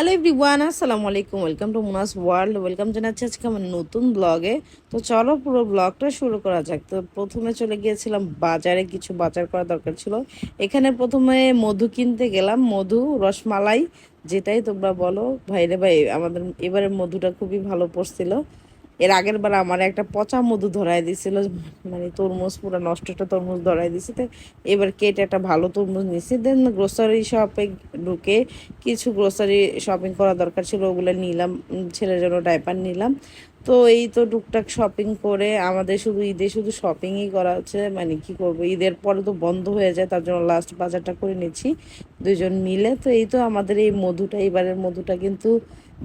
Hello everyone আসসালামু আলাইকুম welcome to Munas world welcome জানাচ্ছি আজকে আমার নতুন ব্লগে তো চলো পুরো ব্লগটা শুরু করা যাক। তো প্রথমে চলে গিয়েছিলাম বাজারে। কিছু বাজার করা দরকার ছিল। এখানে প্রথমে মধু কিনতে গেলাম। মধু, রসমালাই, যেটাই তোমরা বলো। ভাইরে ভাই, আমাদের এবারে মধুটা খুবই ভালো পড়ছিল। এর আগের বার আমার একটা পচা মধু ধরাই দিছিল মানে তরমুজ পুরো নষ্ট একটা তরমুজ ধরাই দিছে, তো এবার কেটে একটা ভালো তরমুজ নিছি। দেন গ্রোসারি শপে ঢুকে কিছু গ্রোসারি শপিং করা দরকার ছিল, ওগুলো নিলাম, ছেলের জন্য ডাইপার নিলাম। তো এই তো টুকটাক শপিং করে আমাদের শুধু ঈদে শুধু শপিংই করা হচ্ছে। মানে কি করব? ঈদের পরে তো বন্ধ হয়ে যায়, তার জন্য লাস্ট বাজারটা করে নিচ্ছি দুজন মিলে। তো এই তো আমাদের এই মধুটা, এবারের মধুটা কিন্তু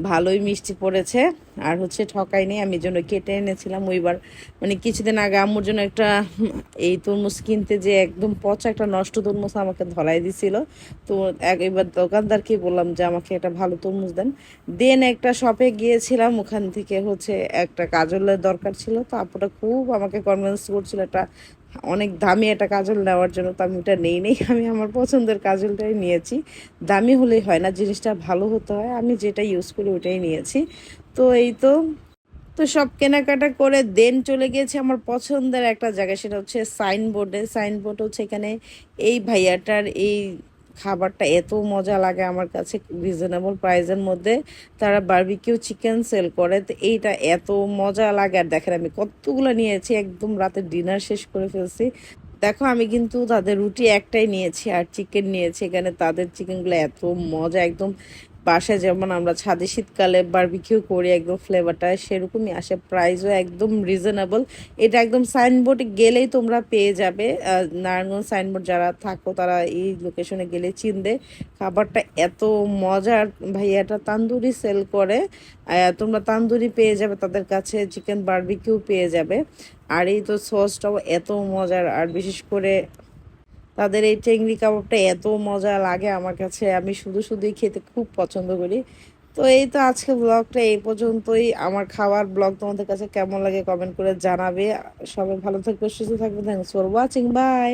ভালোই মিষ্টি পড়েছে। আর হচ্ছে ঠকাইনি আমি জন্য কেটে এনেছিলাম। ওইবার মানে কিছুদিন আগে আম্মুর জন্য একটা, এই তরমুজ কিনতে যে একদম পচা একটা নষ্ট তরমুজ আমাকে ধরাই দিছিল। তো এবার দোকানদারকে বললাম যে আমাকে একটা ভালো তরমুজ দেন। দেন একটা শপে গিয়েছিলাম, ওখান থেকে হচ্ছে একটা কাজলের দরকার ছিল, তো আপুটা খুব আমাকে কনভিন্স করছিল একটা অনেক দামি একটা কাজল নেওয়ার জন্য, তো আমি ওটা নেই নেই, আমি আমার পছন্দের কাজলটাই নিয়েছি। দামি হলেই হয় না, জিনিসটা ভালো হতে হয়, আমি যেটা ইউজ করি ওটাই নিয়েছি। তো এই তো তো সব কেনাকাটা করে দেন চলে গিয়েছে আমার পছন্দের একটা জায়গা সেটা হচ্ছে সাইনবোর্ডে সাইনবোর্ড হচ্ছে এখানে এই ভাইয়াটার এই খাবারটা এত মজা লাগে আমার কাছে রিজনেবল প্রাইজের মধ্যে। তারা বার্বিকিউ চিকেন সেল করে, তো এইটা এত মজা লাগে। আর দেখেন আমি কতগুলো নিয়েছি, একদম রাতে ডিনার শেষ করে ফেলছি। দেখো আমি কিন্তু তাদের রুটি একটাই নিয়েছি আর চিকেন নিয়েছি। এখানে তাদের চিকেনগুলো এত মজা, একদম বাসায় যেমন আমরা ছাদে শীতকালে বারবিকিউ করি, একদম ফ্লেভারটা সেরকমই আসে। প্রাইসও একদম রিজনেবল এটা একদম সাইনবোর্ডে গেলেই তোমরা পেয়ে যাবে। নারায়ণগঞ্জ সাইনবোর্ড যারা থাকো, তারা এই লোকেশনে গেলে চিনবে। খাবারটা এত মজার। ভাইয়াটা তান্দুরি সেল করে। তোমরা তান্দুরি পেয়ে যাবে, তাদের কাছে চিকেন বারবিকিউ পেয়ে যাবে। আর এই তো সসটাও এত মজার। আর বিশেষ করে তাদের এই চিংড়ি কাবাবটা এত মজা লাগে আমার কাছে। আমি শুধু শুধুই খেতে খুব পছন্দ করি। তো এই তো আজকে ব্লগটা এই পর্যন্তই। আমার খাওয়ার ব্লগ তোমাদের কাছে কেমন লাগে কমেন্ট করে জানাবে। সবাই ভালো থাকবে, সুস্থ থাকবে। Thanks for watching by